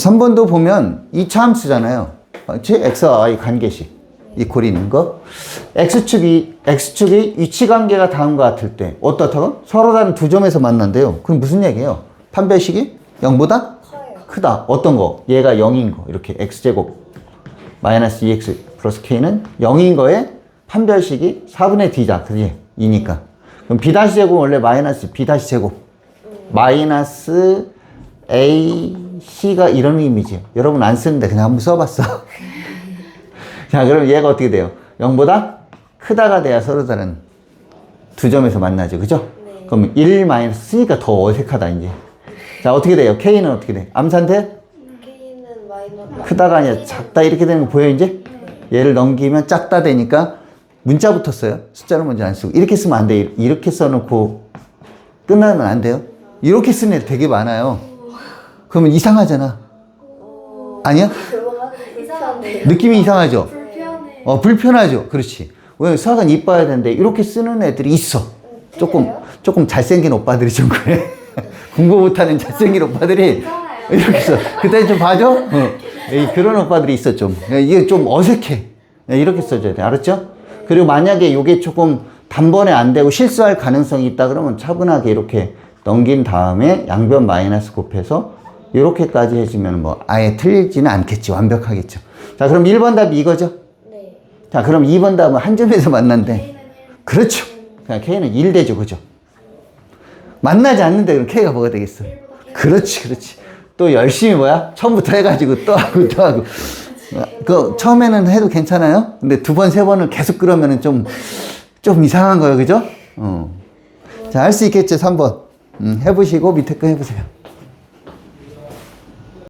3번도 보면 이 차함수잖아요. 그렇지? x와 y 관계식. 이 고리 있는 거. x축이, x축이 위치 관계가 다음과 같을 때, 어떻다고? 서로 다른 두 점에서 만난대요. 그럼 무슨 얘기예요? 판별식이 0보다 커요. 크다. 어떤 거? 얘가 0인 거. 이렇게 x제곱 마이너스 2x 플러스 k는 0인 거에 판별식이 4분의 d자. 그게 2니까. 그럼 b 다시 제곱 원래 마이너스 b 다시 제곱. 마이너스 a c가 이런 의미지. 여러분 안 쓰는데 그냥 한번 써봤어. 자, 그럼 얘가 어떻게 돼요? 0보다 크다가 돼야 서로 다른 두 점에서 만나죠. 그죠? 네. 그럼 1 마이너스 쓰니까 더 어색하다, 이제. 자, 어떻게 돼요? K는 어떻게 돼? 암산 돼? K는 마이너스. 크다가 아니라 작다 이렇게 되는 거 보여, 이제? 얘를 넘기면 작다 되니까 문자 붙었어요. 숫자를 먼저 안 쓰고. 이렇게 쓰면 안 돼. 이렇게 써놓고 끝나면 안 돼요. 이렇게 쓰는 애 되게 많아요. 그러면 이상하잖아. 아니야? 이상한데. 느낌이 이상하죠? 불편해. 어, 불편하죠. 그렇지. 왜 수학은 이뻐야 되는데 이렇게 쓰는 애들이 있어. 조금? 조금 잘생긴 오빠들이 좀 그래. 공부 못하는 잘생긴 오빠들이 이렇게 써. 그때 좀 봐줘? 어. 이 그런 오빠들이 있어, 좀. 이게 좀 어색해. 이렇게 써줘야 돼. 알았죠? 그리고 만약에 이게 조금 단번에 안 되고 실수할 가능성이 있다 그러면 차분하게 이렇게 넘긴 다음에 양변 마이너스 곱해서 이렇게까지 해주면 뭐 아예 틀리지는 않겠지. 완벽하겠죠. 자, 그럼 1번 답이 이거죠? 네. 자, 그럼 2번 답은 한 점에서 만난대. 그렇죠. 그냥 K는 1 되죠. 그죠? 만나지 않는데 그럼 K가 뭐가 되겠어? 그렇지, 그렇지. 또 열심히 뭐야? 처음부터 해가지고 또 하고 또 하고. 그 처음에는 해도 괜찮아요. 근데 두 번, 세 번을 계속 그러면은 좀, 좀 이상한 거예요. 그죠? 어. 자, 할 수 있겠죠. 3번. 음, 해보시고 밑에 거 해보세요.